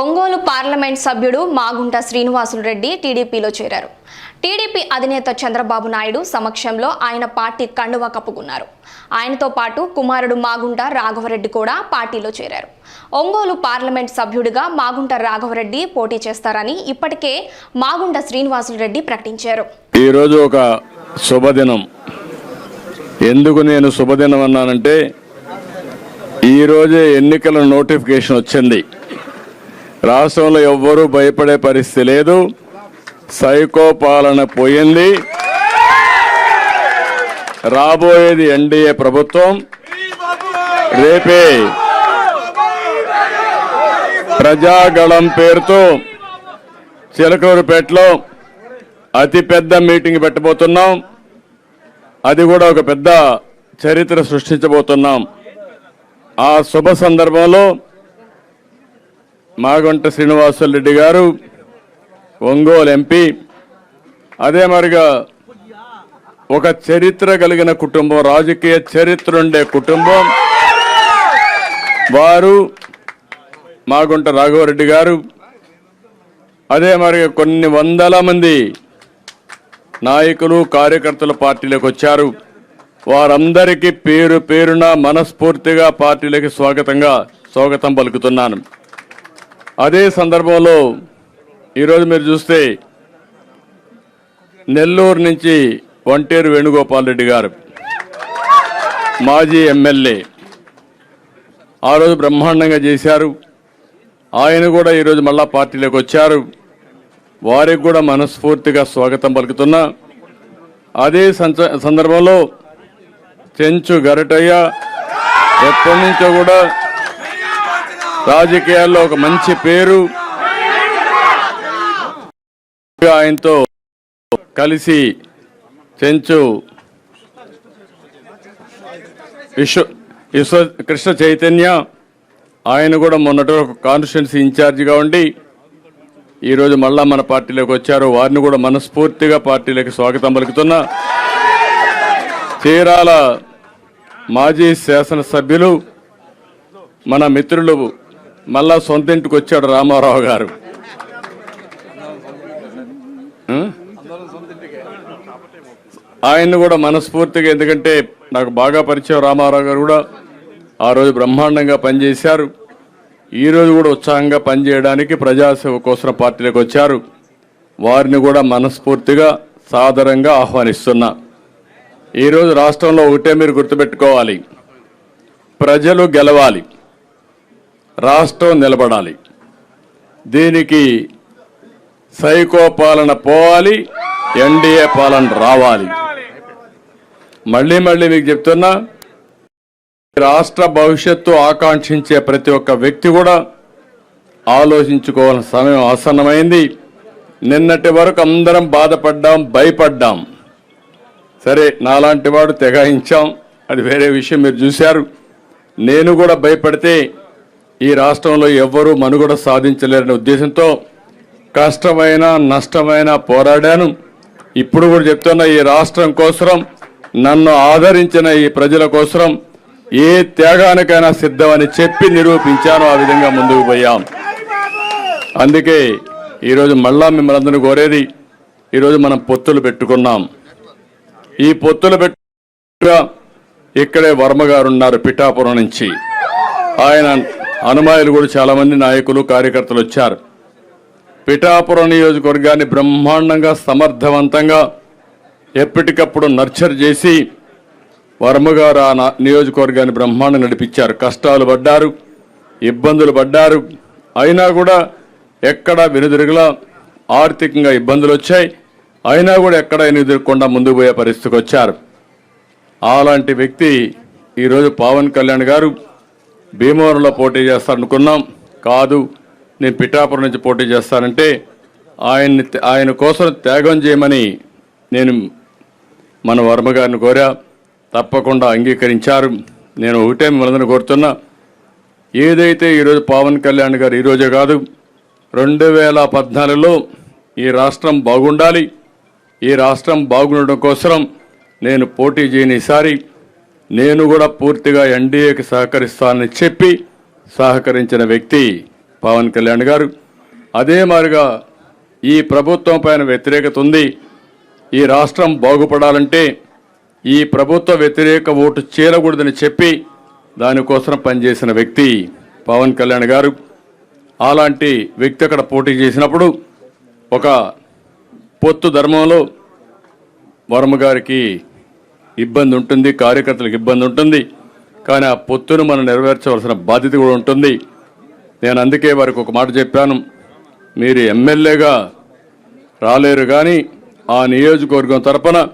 Ongole parliament సభ్యుడు మాగుంట శ్రీనివాసులు రెడ్డి టీడీపీలో చేరారు. టీడీపీ అధినేత చంద్రబాబు నాయుడు సమక్షంలో ఆయన పార్టీ కండువ కప్పుకున్నారు. ఆయనతో పాటు కుమారుడు మాగుంట రాఘవరెడ్డి కూడా పార్టీలో చేరారు. ఒంగోలు పార్లమెంట్ సభ్యుడిగా మాగుంట రాఘవరెడ్డి పోటీ చేస్తారని ఇప్పటికే మాగుంట శ్రీనివాసులు రెడ్డి ప్రకటించారు. ఈరోజు ఒక శుభదినం. ఎందుకు నేను శుభదినం అన్నానంటే ఈరోజే ఎన్నికల నోటిఫికేషన్ వచ్చింది. రాష్ట్రంలో ఎవ్వరూ భయపడే పరిస్థితి లేదు. సైకో పాలన పోయింది. రాబోయేది ఎన్డీఏ ప్రభుత్వం. రేపే ప్రజాగళం పేరుతో చిలకూరుపేటలో అతిపెద్ద మీటింగ్ పెట్టబోతున్నాం. అది కూడా ఒక పెద్ద చరిత్ర సృష్టించబోతున్నాం. ఆ శుభ సందర్భంలో మాగంట శ్రీనివాసరెడ్డి గారు ఒంగోలు ఎంపీ. అదే మరిగా ఒక చరిత్ర కలిగిన కుటుంబం రాజకీయ చరిత్ర ఉండే కుటుంబం. వారు మాగుంట రాఘవరెడ్డి గారు. అదే మరి కొన్ని వందల మంది నాయకులు కార్యకర్తలు పార్టీలోకి వచ్చారు. వారందరికీ పేరు పేరున మనస్ఫూర్తిగా పార్టీలోకి స్వాగతంగా స్వాగతం పలుకుతున్నాను. అదే సందర్భంలో ఈరోజు మీరు చూస్తే నెల్లూరు నుంచి వంటేరు వేణుగోపాల్ రెడ్డి గారు మాజీ ఎమ్మెల్యే. ఆ రోజు బ్రహ్మాండంగా చేశారు. ఆయన కూడా ఈరోజు మళ్ళా పార్టీలోకి వచ్చారు. వారికి కూడా మనస్ఫూర్తిగా స్వాగతం పలుకుతున్నా. అదే సంచ- సందర్భంలో చెంచు గరటయ్య ఎప్పటి నుంచో కూడా రాజకీయాల్లో ఒక మంచి పేరు. ఆయనతో కలిసి చెంచు విశ్వ విశ్వ కృష్ణ చైతన్య ఆయన కూడా మొన్నటి ఒక కాన్స్టిట్యున్సీ ఇన్ఛార్జిగా ఉండి ఈరోజు మళ్ళా మన పార్టీలోకి వచ్చారు. వారిని కూడా మనస్ఫూర్తిగా పార్టీలోకి స్వాగతం పలుకుతున్నా. చీరాల మాజీ శాసనసభ్యులు మన మిత్రులు మళ్ళా సొంత ఇంటికి వచ్చాడు రామారావు గారు. ఆయన్ని కూడా మనస్ఫూర్తిగా ఎందుకంటే నాకు బాగా పరిచయం రామారావు గారు కూడా ఆ రోజు బ్రహ్మాండంగా పనిచేశారు. ఈ రోజు కూడా ఉత్సాహంగా పనిచేయడానికి ప్రజాసేవ కోసం పార్టీలోకి వచ్చారు. వారిని కూడా మనస్ఫూర్తిగా సాదరంగా ఆహ్వానిస్తున్నా. ఈరోజు రాష్ట్రంలో ఒకటే మీరు గుర్తుపెట్టుకోవాలి. ప్రజలు గెలవాలి. రాష్ట్రం నిలబడాలి. దీనికి సైకో పాలన పోవాలి ఎన్డీఏ పాలన రావాలి. మళ్ళీ మళ్ళీ మీకు చెప్తున్నా రాష్ట్ర భవిష్యత్తు ఆకాంక్షించే ప్రతి ఒక్క వ్యక్తి కూడా ఆలోచించుకోవాల్సిన సమయం ఆసన్నమైంది. నిన్నటి వరకు అందరం బాధపడ్డాం భయపడ్డాం. సరే నాలాంటి వాడు తెగాయించాం అది వేరే విషయం మీరు చూశారు. నేను కూడా భయపడితే ఈ రాష్ట్రంలో ఎవ్వరూ మనుగడ సాధించలేరనే ఉద్దేశంతో కష్టమైన నష్టమైన పోరాడాను. ఇప్పుడు కూడా చెప్తున్నా ఈ రాష్ట్రం కోసం నన్ను ఆదరించిన ఈ ప్రజల కోసం ఏ త్యాగానికైనా సిద్ధమని చెప్పి నిరూపించాను ఆ విధంగా ముందుకు పోయాం. అందుకే ఈరోజు మళ్ళా మిమ్మల్ని అందరూ కోరేది ఈరోజు మనం పొత్తులు పెట్టుకున్నాం. ఈ పొత్తులు పెట్టుగా ఇక్కడే వర్మ గారు ఉన్నారు పిఠాపురం నుంచి. ఆయన అనుమాయులు కూడా చాలామంది నాయకులు కార్యకర్తలు వచ్చారు. పిఠాపురం నియోజకవర్గాన్ని బ్రహ్మాండంగా సమర్థవంతంగా ఎప్పటికప్పుడు నర్చర్ చేసి వర్మగారు ఆ నా- నియోజకవర్గాన్ని బ్రహ్మాండం నడిపించారు. కష్టాలు పడ్డారు ఇబ్బందులు పడ్డారు. అయినా కూడా ఎక్కడ వెనుదిరుగులా ఆర్థికంగా ఇబ్బందులు వచ్చాయి. అయినా కూడా ఎక్కడ ఎదుర్కొండా ముందుకు పోయే పరిస్థితికి వచ్చారు. అలాంటి వ్యక్తి ఈరోజు పవన్ కళ్యాణ్ గారు భీమవరంలో పోటీ చేస్తారనుకున్నాం. కాదు నేను పిఠాపురం నుంచి పోటీ చేస్తానంటే ఆయన్ని ఆయన కోసం త్యాగం చేయమని నేను మన వర్మ గారిని కోరా. తప్పకుండా అంగీకరించారు. నేను ఒకటే మిమ్మల్ని కోరుతున్నా. ఏదైతే ఈరోజు పవన్ కళ్యాణ్ గారు ఈరోజే కాదు రెండు వేల పద్నాలుగులో ఈ రాష్ట్రం బాగుండాలి. ఈ రాష్ట్రం బాగుండడం కోసం నేను పోటీ చేయని ఈసారి నేను కూడా పూర్తిగా ఎన్డీఏకి సహకరిస్తానని చెప్పి సహకరించిన వ్యక్తి పవన్ కళ్యాణ్ గారు. అదే మాదిరిగా ఈ ప్రభుత్వం పైన వ్యతిరేకత ఉంది. ఈ రాష్ట్రం బాగుపడాలంటే ఈ ప్రభుత్వ వ్యతిరేక ఓటు చేరకూడదని చెప్పి దానికోసం పనిచేసిన వ్యక్తి పవన్ కళ్యాణ్ గారు. అలాంటి వ్యక్తి అక్కడ పోటీ చేసినప్పుడు ఒక పొత్తు ధర్మంలో వరమ గారికి ఇబ్బంది ఉంటుంది కార్యకర్తలకు ఇబ్బంది ఉంటుంది. కానీ ఆ పొత్తును మనం నెరవేర్చవలసిన బాధ్యత కూడా ఉంటుంది. నేను అందుకే వారికి ఒక మాట చెప్పాను. మీరు ఎమ్మెల్యేగా రాలేరు కానీ ఆ నియోజకవర్గం తరపున